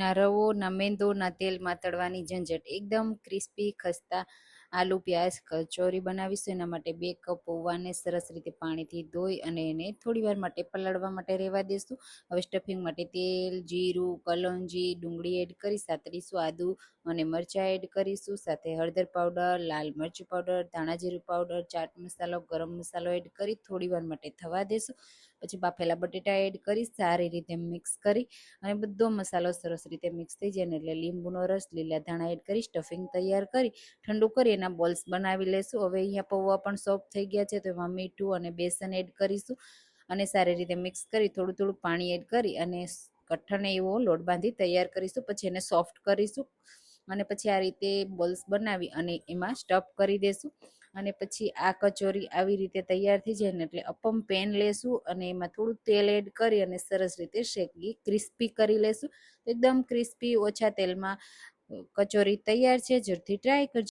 ના રવો, ના મેંદો, ના તેલમાં તળવાની ઝંઝટ. એકદમ ક્રિસ્પી, ખસ્તા આલુ, પ્યાજ, કચોરી બનાવીશું. એના માટે બે કપ પૌવાને સરસ રીતે પાણીથી ધોઈ અને એને થોડી વાર માટે પલાળવા માટે રહેવા દેશું. હવે સ્ટફિંગ માટે તેલ, જીરું, કલોંજી, ડુંગળી એડ કરી સાતરીશું, આદુ અને મરચાં એડ કરીશું. સાથે હળદર પાવડર લાલ મરચું પાવડર ધાણા જીરું પાવડર ચાટ મસાલો, ગરમ મસાલો એડ કરી થોડી વાર માટે થવા દેશું. પછી બાફેલા બટેટા એડ કરી સારી રીતે મિક્સ કરી અને બધો મસાલો સરસ રીતે મિક્સ થઈ જાય ને એટલે લીંબુનો રસ, લીલા ધાણા એડ કરી, સ્ટફિંગ તૈયાર કરી, ઠંડુ કરી એના બોલ્સ બનાવી લેશું. હવે અહીંયા પૌવા પણ સોફ્ટ થઈ ગયા છે, તો એમાં મીઠું અને બેસન એડ કરીશું અને સારી રીતે મિક્સ કરી થોડું થોડું પાણી એડ કરી અને કઠણ એવો લોટ બાંધી તૈયાર કરીશું. પછી એને સોફ્ટ કરીશું અને પછી આ રીતે બોલ્સ બનાવી અને એમાં સ્ટફ કરી દેશું. અને પછી આ કચોરી આવી રીતે તૈયાર થઈ જાય ને એટલે અપમ પેન લેશું અને એમાં થોડું તેલ એડ કરી અને સરસ રીતે શેકી ક્રિસ્પી કરી લેશું. એકદમ ક્રિસ્પી ઓછા તેલમાં કચોરી તૈયાર છે. જરૂરથી ટ્રાય કરજો.